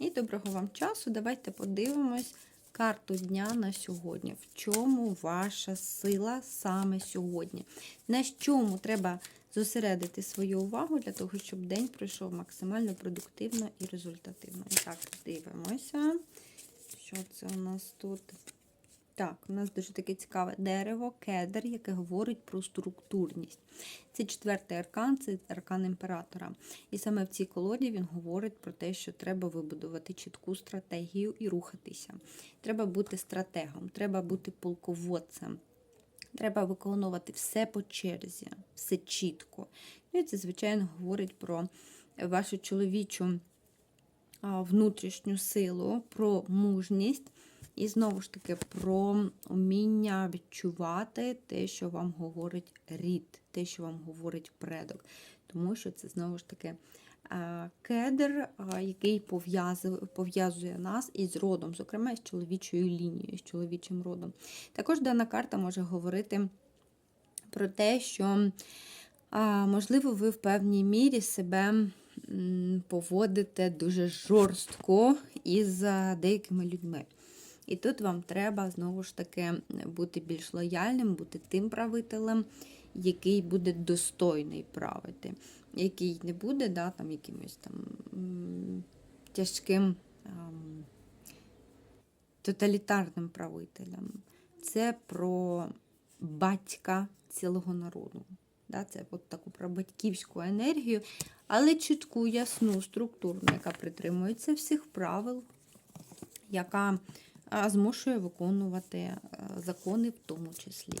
І доброго вам часу. Давайте подивимось карту дня на сьогодні. В чому ваша сила саме сьогодні? На чому треба зосередити свою увагу для того, щоб день пройшов максимально продуктивно і результативно. І так, дивимося. Що це у нас тут? Так, у нас дуже таке цікаве дерево, кедр, яке говорить про структурність. Це четвертий аркан, це аркан імператора. І саме в цій колоді він говорить про те, що треба вибудувати чітку стратегію і рухатися. Треба бути стратегом, треба бути полководцем. Треба виконувати все по черзі, все чітко. Ну і це, звичайно, говорить про вашу чоловічу внутрішню силу, про мужність. І знову ж таки про уміння відчувати те, що вам говорить рід, те, що вам говорить предок. Тому що це знову ж таки е, кедр, е, який пов'язує нас із родом, зокрема з чоловічою лінією, з чоловічим родом. Також дана карта може говорити про те, що, можливо, ви в певній мірі себе поводите дуже жорстко із деякими людьми. І тут вам треба знову ж таки бути більш лояльним, бути тим правителем, який буде достойний правити, який не буде да, там, якимось там тяжким тоталітарним правителем. Це про батька цілого народу. Да, Це от таку про батьківську енергію, але чітку, ясну, структурну, яка притримується всіх правил, яка змушує виконувати е, закони в тому числі.